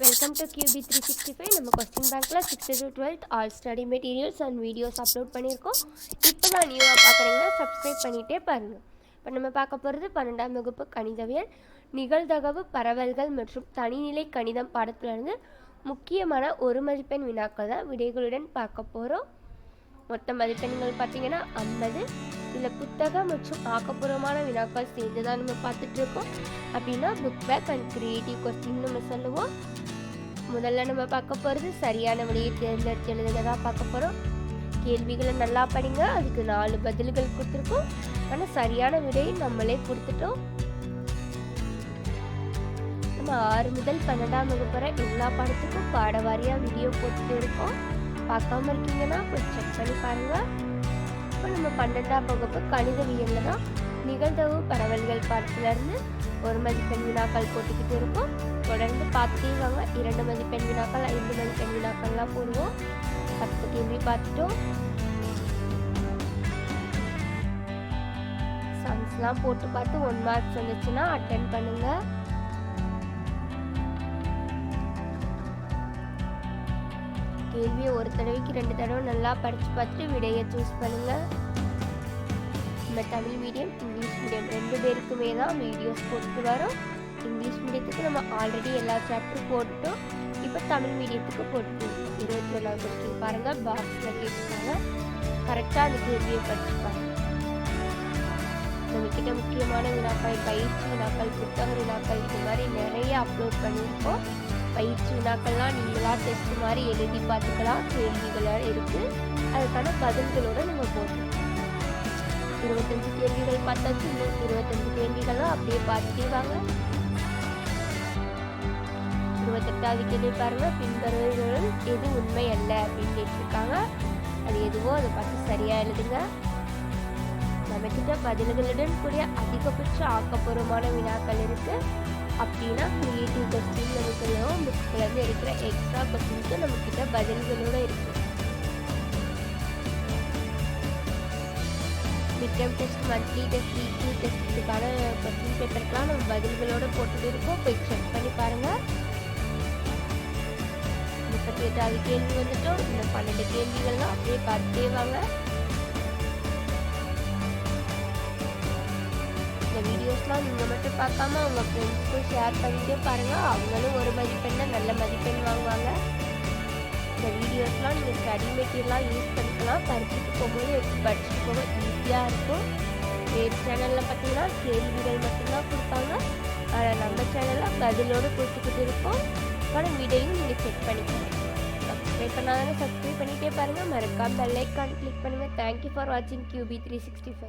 Welcome to QB three sixty five நம்ம question பேங்க்கில் sixth to twelfth all study materials and videos upload பண்ணியிருக்கோம். இப்போ நான் நியூவாக பார்க்குறீங்கன்னா சப்ஸ்கிரைப் பண்ணிகிட்டே பாருங்கள் இப்போ நம்ம பார்க்க போகிறது பன்னெண்டாம் வகுப்பு கணிதவியல். நிகழ்தகவு பரவல்கள் மற்றும் தனிநிலை கணிதம் பாடத்திலிருந்து முக்கியமான ஒரு மதிப்பெண் வினாக்கள் தான் விடைகளுடன் பார்க்க போகிறோம் மொத்த மதிப்பெண்கள் பார்த்தீங்கன்னா ஐம்பது. இதில் புத்தகம் மற்றும் ஆக்கப்பூர்வமான வினாக்கள் சேர்ந்து தான் நம்ம பார்த்துட்டு இருக்கோம். அப்படின்னா book back and creative question நம்ம சொல்லுவோம். முதல்ல நம்ம பார்க்க போகிறது சரியான வழியை தேர்ந்தெடுத்து எழுதுங்க தான் பார்க்க போகிறோம் கேள்விகளை நல்லா படிங்க. அதுக்கு நாலு பதில்கள் கொடுத்துருக்கோம். ஆனால் சரியான விடையை நம்மளே கொடுத்துட்டோம். நம்ம ஆறு முதல் பன்னெண்டாம் வகுப்பு வரை எல்லா பாடத்துக்கும் பாடவாரியாக வீடியோ போட்டுட்டு இருக்கோம். பார்க்காம இருக்கீங்கன்னா போய் செக் பண்ணி பாருங்கள் இப்போ நம்ம பன்னெண்டாம் வகுப்பு கணிதவியலில் தான் நிகழ்தவு பரவல்கள் பாடத்துலேருந்து ஒரு மதிப்பெண் வினாக்கள் போட்டுக்கிட்டு இருக்கோம். தொடர்ந்து பார்த்துட்டே வாங்க. இரண்டு மதிப்பெண் வினாக்கள் ஐந்து மதிப்பெண் வினாக்கள்லாம் போடுவோம். பத்து கேள்வி பார்த்துட்டோம். சம்ஸ்லாம் போட்டு பார்த்து ஒன் மார்க்ஸ் வந்துச்சுன்னா அட்டன் பண்ணுங்கள் கேள்வியை ஒரு தடவைக்கு ரெண்டு தடவை நல்லா படித்து பார்த்துட்டு விடையை சூஸ் பண்ணுங்கள் நம்ம தமிழ் மீடியம் இங்கிலீஷ் மீடியம் ரெண்டு பேருக்குமே தான் வீடியோஸ் போட்டு வரோம். இங்கிலீஷ் மீடியத்துக்கு நம்ம ஆல்ரெடி எல்லா சாப்டரும் போட்டுட்டோம். இப்போ தமிழ் மீடியத்துக்கு போட்டு இருபத்தி ஒன்றாவது கொஸ்டின் பாருங்கள் பாக்ஸில் கேட்டுருக்காங்க. கரெக்டாக அந்த கேள்வியை படிச்சுப்பாங்க நம்மக்கிட்ட முக்கியமான வினாக்கள் பயிற்சி வினாக்கள் புத்தக வினாக்கள் இது மாதிரி நிறைய அப்லோட் பண்ணியிருக்கோம். பயிற்சி வினாக்கள்லாம் நீங்களா டெஸ்ட் மாதிரி எழுதி பார்த்துக்கலாம். கேள்விகளாக இருக்குது அதுக்கான பதில்களோட நம்ம போட்டோம் இருபத்தஞ்சு கேள்விகள் பார்த்தாச்சு. இன்னும் இருபத்தஞ்சு கேள்விகள்லாம் அப்படியே பார்த்துட்டே வாங்க. இருபத்தெட்டாவது கேள்வி பாருங்க. பின்வருவதுடன் எது உண்மை அல்ல அப்படின்னு கேட்டிருக்காங்க. அது எதுவோ அதை பார்த்து சரியா எழுதுங்க. நம்ம கிட்ட பதில்களுடன் கூடிய அதிகபட்ச ஆக்கப்பூர்வமான வினாக்கள் இருக்கு. அப்படின்னா கிரியேட்டிவ் கொஸ்டின் நம்ம சொல்லுவோம் புக்ஸ்லேருந்து இருக்கிற எக்ஸ்ட்ரா கொஸ்டின்ஸும் நம்ம கிட்ட பதில்களோட இருக்கு. Midterm test monthly test weekly test இதுக்கான கொஸ்டின் பேப்பருக்குலாம் நம்ம பதில்களோட போட்டுட்டு இருக்கோம். போய் செக் பண்ணி பாருங்கள் முப்பத்தி எட்டாவது கேள்வி வந்துட்டோம். இந்த பன்னெண்டு கேள்விகள்லாம் அப்படியே பார்த்துட்டே வாங்க. இந்த வீடியோஸ்லாம் நீங்கள் மட்டும் பார்க்காம உங்கள் ஃப்ரெண்ட்ஸ்க்கும் ஷேர் பண்ணிட்டே பாருங்கள் அவங்களும் ஒரு மதிப்பெண்ணை நல்ல மதிப்பெண் வாங்குவாங்க. இந்த வீடியோஸ்லாம் நீங்கள் ஸ்டடி மெட்டீரியலாக யூஸ் பண்ணிக்கலாம். படிச்சுட்டு போகும்போது எடுத்து படிச்சுட்டு போக ஈஸியாக இருக்கும். வேறு சேனலில் பார்த்தீங்கன்னா கேள்விகள் மட்டும்தான் கொடுப்பாங்க. ஆனால் நம்ம சேனலில் பதிலோடு கொடுத்துக்கிட்டு இருக்கோம். ஆனால் வீடியோயும் நீங்கள் செக் பண்ணிக்கலாம். சப்ஸ்கிரைப் பண்ணாதானே சப்ஸ்கிரைப் பண்ணிகிட்டே பாருங்கள் மறக்காம பெல் ஐக்கான் கிளிக் பண்ணுங்கள் தேங்க்யூ ஃபார் வாட்சிங் கியூபி த்ரீ சிக்ஸ்டி ஃபைவ்